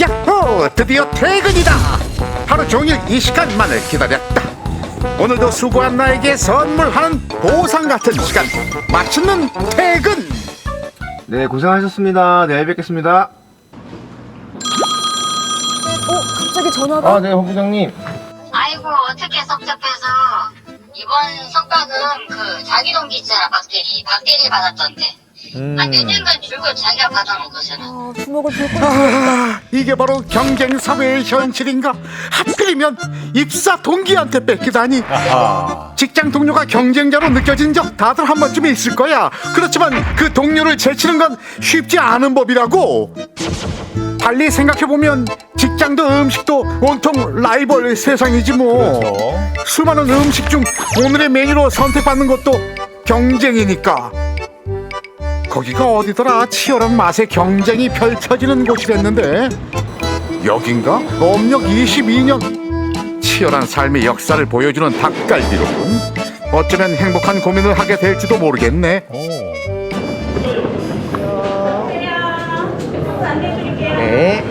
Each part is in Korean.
야호! 드디어 퇴근이다! 하루 종일 이 시간만을 기다렸다. 오늘도 수고한 나에게 선물하는 보상 같은 시간. 맛있는 퇴근! 네, 고생하셨습니다. 내일 뵙겠습니다. 어, 갑자기 전화가? 아, 네, 홍 부장님. 아이고 어떻게 섭섭해서 이번 성과금 그 자기동기 있잖아 박대리 박대리 받았던데 한 1년간 줄곧 자기가 받아먹었잖아 아, 주먹을 불고 아, 이게 바로 경쟁 사회의 현실인가? 하필이면 입사 동기한테 뺏기다니. 직장 동료가 경쟁자로 느껴진 적 다들 한 번쯤 있을 거야. 그렇지만 그 동료를 제치는 건 쉽지 않은 법이라고. 달리 생각해보면 직장도 음식도 온통 라이벌 세상이지 뭐. 수많은 음식 중 오늘의 메뉴로 선택받는 것도 경쟁이니까. 거기가 어디더라? 치열한 맛의 경쟁이 펼쳐지는 곳이랬는데 여긴가? 업력 22년. 치열한 삶의 역사를 보여주는 닭갈비로군. 어쩌면 행복한 고민을 하게 될지도 모르겠네. 네.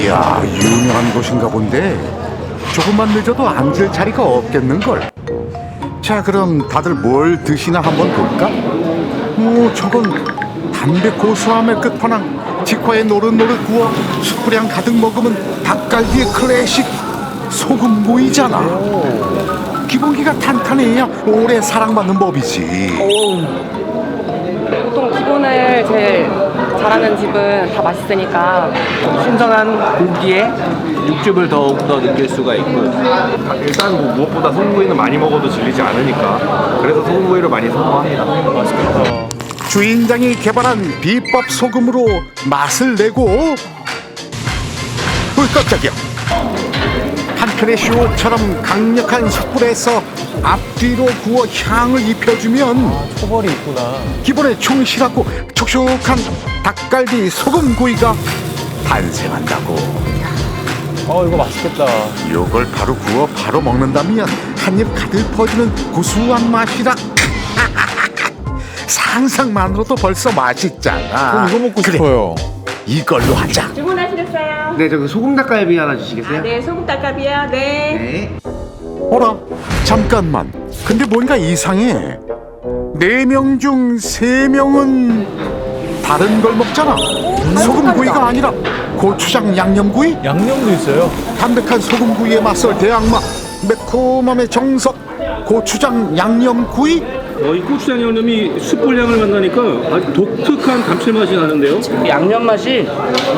이야 유명한 곳인가 본데 조금만 늦어도 앉을 자리가 없겠는걸 자 그럼 다들 뭘 드시나 한번 볼까? 오 저건 담배 고소함의 끝판왕. 직화에 노릇노릇 구워 숯불향 가득 먹으면 닭갈비의 클래식 소금구이잖아. 기본기가 탄탄해야 오래 사랑받는 법이지. 보통 기본을 제일 잘하는 집은 다 맛있으니까. 신선한 고기에 육즙을 더욱 더 느낄 수가 있고. 일단 뭐 무엇보다 소금구이는 많이 먹어도 질리지 않으니까. 그래서 소금구이를 많이 선호합니다. 맛있겠다. 주인장이 개발한 비법 소금으로 맛을 내고. 어 깜짝이야. 한 편의 쇼처럼 강력한 숯불에서 앞뒤로 구워 향을 입혀주면 초벌이 있구나. 기본에 충실하고 촉촉한 닭갈비 소금구이가 탄생한다고 어, 이거 맛있겠다. 이걸 바로 구워 바로 먹는다면 한 입 가득 퍼지는 구수한 맛이라 상상만으로도 벌써 맛있잖아 그럼 이거 먹고 그래, 싶어요. 이걸로 하자 주문하시겠어요? 네, 저기 소금 닭갈비 하나 주시겠어요? 아, 네, 소금 닭갈비요. 네. 네. 어라 잠깐만. 근데 뭔가 이상해. 네 명 중 세 명은 다른 걸 먹잖아. 소금구이가 아니라 고추장 양념구이? 양념도 있어요. 담백한 소금구이에 맞설 대악마 매콤함의 정석 고추장 양념구이 어, 이 고추장 양념이 숯불 향을 만나니까 아주 독특한 감칠맛이 나는데요. 양념 맛이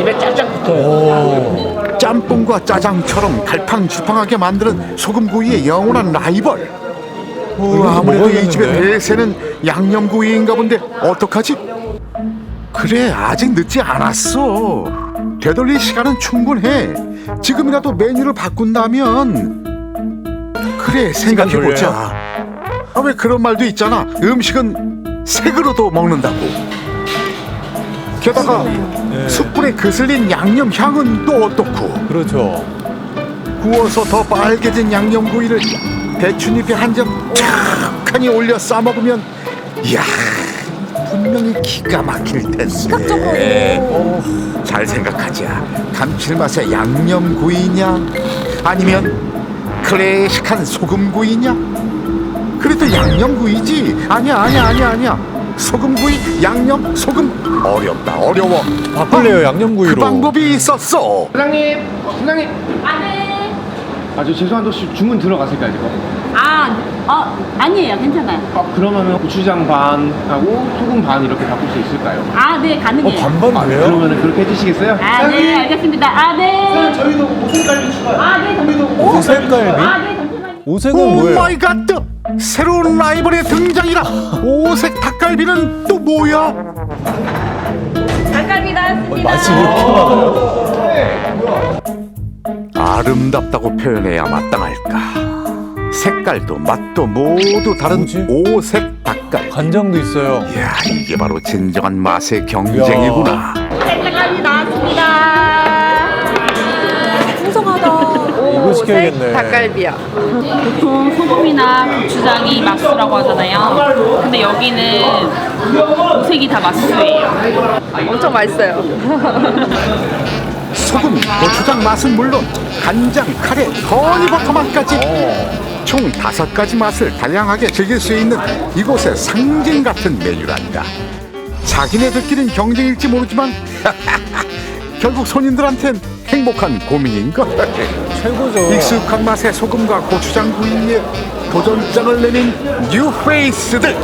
입에 쫙쫙 붙어요. 짬뽕과 짜장처럼 갈팡질팡하게 만드는 소금구이의 영원한 라이벌 어, 이거 아무래도 이? 집의 대세는 양념구이인가 본데 어떡하지? 그래 아직 늦지 않았어 되돌릴 시간은 충분해 지금이라도 메뉴를 바꾼다면 그래 생각해보자 아, 왜 그런 말도 있잖아. 음식은 색으로도 먹는다고. 게다가 숯불에 그슬린 양념 향은 또 어떻고? 그렇죠. 구워서 더 빨개진 양념구이를 대추잎에 한점 쫙하니 올려 싸먹으면 이야 분명히 기가 막힐 텐데. 시각적으로 잘 생각하자. 감칠맛의 양념구이냐? 아니면 클래식한 소금구이냐 그래도 양념구이지 아니야 아니야 아니야 아니야 소금구이 양념 소금 어렵다 어려워 바꿀래요, 양념구이로. 그 방법이 있었어 부장님, 어, 부장님. 아, 네. 아, 저 죄송한데 혹시 주문 들어갔을까요, 지금? 아, 어, 아니에요. 괜찮아요. 아, 그러면은 고추장 반하고 소금 반 이렇게 바꿀 수 있을까요? 아, 네, 어, 가능해요. 반반 아, 돼요? 그러면은 그렇게 해주시겠어요? 아, 네, 알겠습니다. 아, 네. 저희도 오색갈비 추가요. 아, 네, 잠시만요. 오색갈비? 아, 네, 잠시만요. 오색은 오 뭐예요? 마이 갓! 새로운 라이벌의 등장이라 오색 닭갈비는 또 뭐야? 닭갈비 나왔습니다. 맛이 이렇게 많아요? 아름답다고 표현해야 마땅할까 색깔도 맛도 모두 다른 뭐지? 오색 닭갈비 간장도 있어요. 이야 이게 바로 진정한 맛의 경쟁이구나 닭갈비 나왔습니다. 그거 시켜야겠네. 닭갈비야. 보통 소금이나 고추장이 맛수라고 하잖아요. 근데 여기는 오색이 다 맛수예요. 엄청 맛있어요. 소금, 고추장 맛은 물론 간장, 카레, 허니버터 맛까지 총 다섯 가지 맛을 다양하게 즐길 수 있는 이곳의 상징 같은 메뉴란다. 자기네들끼리는 경쟁일지 모르지만 결국 손님들한텐 행복한 고민인가? 최고죠. 익숙한 맛의 소금과 고추장 구이에 도전장을 내민 뉴 페이스들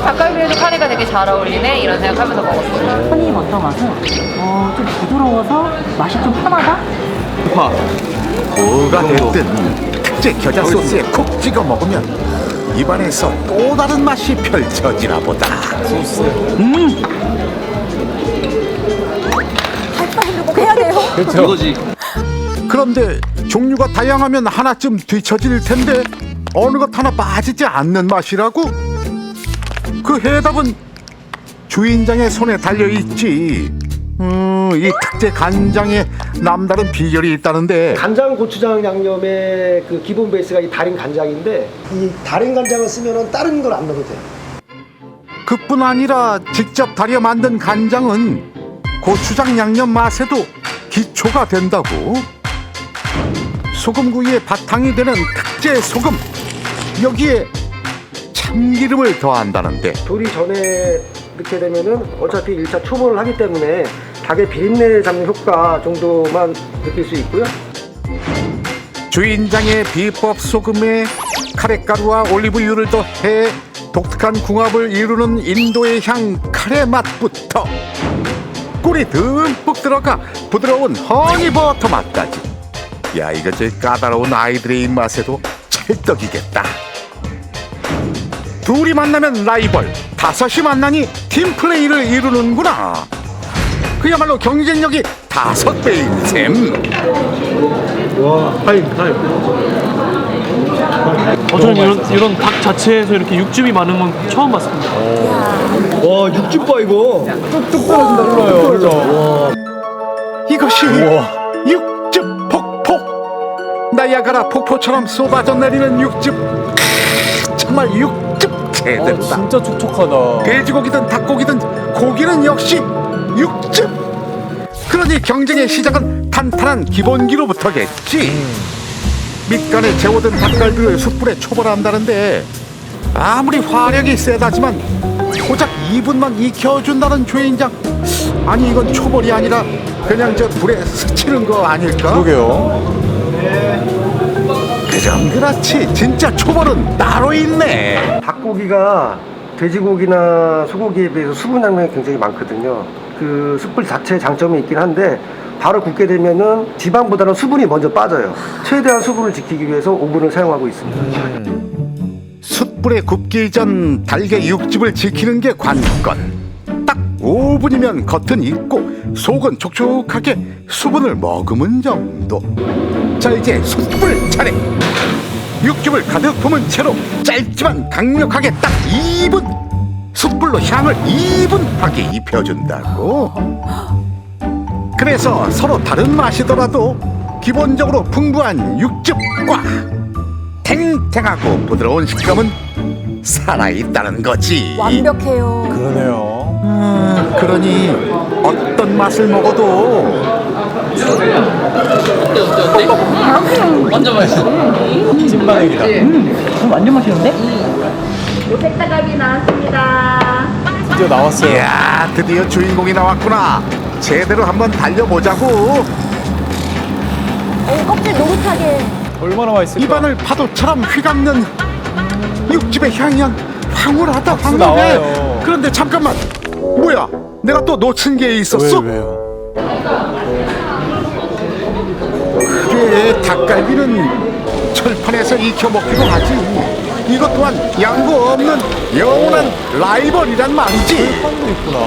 닭갈비에도 카레가 되게 잘 어울리네 이런 생각하면서 먹었어요. 허니 버터 맛은 어, 좀 부드러워서 맛이 좀 편하다? 뭐가 됐든 특제 겨자 소스에 콕 찍어 먹으면 입안에서 또 다른 맛이 펼쳐지나 보다. 발 그렇죠. 그런데 종류가 다양하면 하나쯤 뒤처질 텐데 어느 것 하나 빠지지 않는 맛이라고? 그 해답은 주인장의 손에 달려 있지. 음, 이 특제 간장에 남다른 비결이 있다는데 간장 고추장 양념의 그 기본 베이스가 이 달인 간장인데 이 달인 간장을 쓰면은 다른 걸 안 넣어도 돼요. 그뿐 아니라 직접 달여 만든 간장은 고추장 양념 맛에도 기초가 된다고. 소금구이의 바탕이 되는 특제 소금. 여기에 참기름을 더한다는데 조리 전에 넣게 되면은 어차피 1차 초벌을 하기 때문에 닭의 비린내 잡는 효과 정도만 느낄 수 있고요. 주인장의 비법 소금에 카레가루와 올리브유를 더해 독특한 궁합을 이루는 인도의 향 카레 맛부터 꿀이 듬뿍 들어가 부드러운 허니버터 맛까지. 야 이거 제 까다로운 아이들의 입맛에도 찰떡이겠다. 둘이 만나면 라이벌 다섯이 만나니 팀플레이를 이루는구나. 그야말로 경쟁력이 다섯 배인 셈 어, 저는 이런, 이런 닭 자체에서 이렇게 육즙이 많은 건 처음 봤습니다. 와 육즙 봐 이거. 흘러요, 흘러. 이것이 우와. 육즙 폭포 나야가라 폭포처럼 쏟아져 내리는 육즙 크, 정말 육즙 아, 제대로다 진짜 촉촉하다. 돼지고기든 닭고기든 고기는 역시 육즙 그러니 경쟁의 시작은 탄탄한 기본기로부터겠지 밑간에 재워둔 닭갈비를 숯불에 초벌한다는데 아무리 화력이 세다지만 고작 2분만 익혀준다는 주인장 아니 이건 초벌이 아니라 그냥 저 불에 스치는 거 아닐까? 그러게요. 그럼 그렇지 진짜 초벌은 따로 있네 닭고기가 돼지고기나 소고기에 비해서 수분 양량이 굉장히 많거든요. 그 숯불 자체의 장점이 있긴 한데 바로 굽게 되면은 지방보다는 수분이 먼저 빠져요. 최대한 수분을 지키기 위해서 오븐을 사용하고 있습니다. 숯불에 굽기 전 달걀 육즙을 지키는 게 관건. 딱 5분이면 겉은 익고 속은 촉촉하게 수분을 머금은 정도. 자 이제 숯불 차례. 육즙을 가득 품은 채로 짧지만 강력하게 딱 2분. 숯불로 향을 2분하게 입혀준다고. 그래서 서로 다른 맛이더라도 기본적으로 풍부한 육즙과 탱탱하고 부드러운 식감은 살아있다는 거지. 완벽해요. 그러네요. 음, 그러니 어떤 맛을 먹어도 찐반응이다. 오색닭갈비 나왔습니다. 드디어 나왔어요. 이야 드디어 주인공이 나왔구나. 제대로 한번 달려보자고. 어, 껍질 노릇하게. 얼마나 맛있을까? 입안을 파도처럼 휘감는 육즙의 향연 황홀하다 황홀해. 나와요. 그런데 잠깐만 뭐야? 내가 또 놓친 게 있었어? 왜, 왜요? 그래 닭갈비는 철판에서 익혀 먹기도 하지. 이것 또한 양보 없는 영원한 라이벌이란 말이지. 있구나.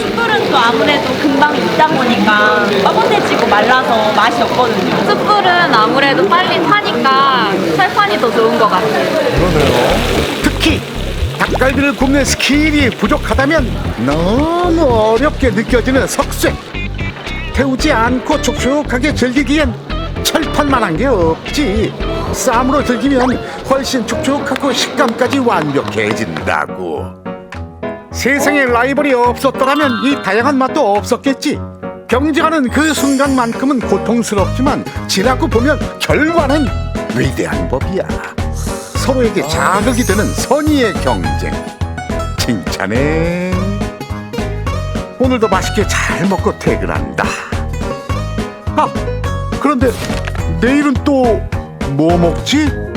숯불은 또 아무래도 금방 익다 보니까 뻐근해지고 말라서 맛이 없거든요. 숯불은 아무래도 빨리 타니까 철판이 더 좋은 것 같아요. 그러네요. 특히 닭갈비를 굽는 스킬이 부족하다면 너무 어렵게 느껴지는 석쇠 태우지 않고 촉촉하게 즐기기엔 철판만한 게 없지 쌈으로 즐기면 훨씬 촉촉하고 식감까지 완벽해진다고. 세상에 라이벌이 없었더라면 이 다양한 맛도 없었겠지. 경쟁하는 그 순간만큼은 고통스럽지만 지나고 보면 결과는 위대한 법이야. 서로에게 자극이 되는 선의의 경쟁. 칭찬해. 오늘도 맛있게 잘 먹고 퇴근한다. 아 그런데 내일은 또 뭐 먹지?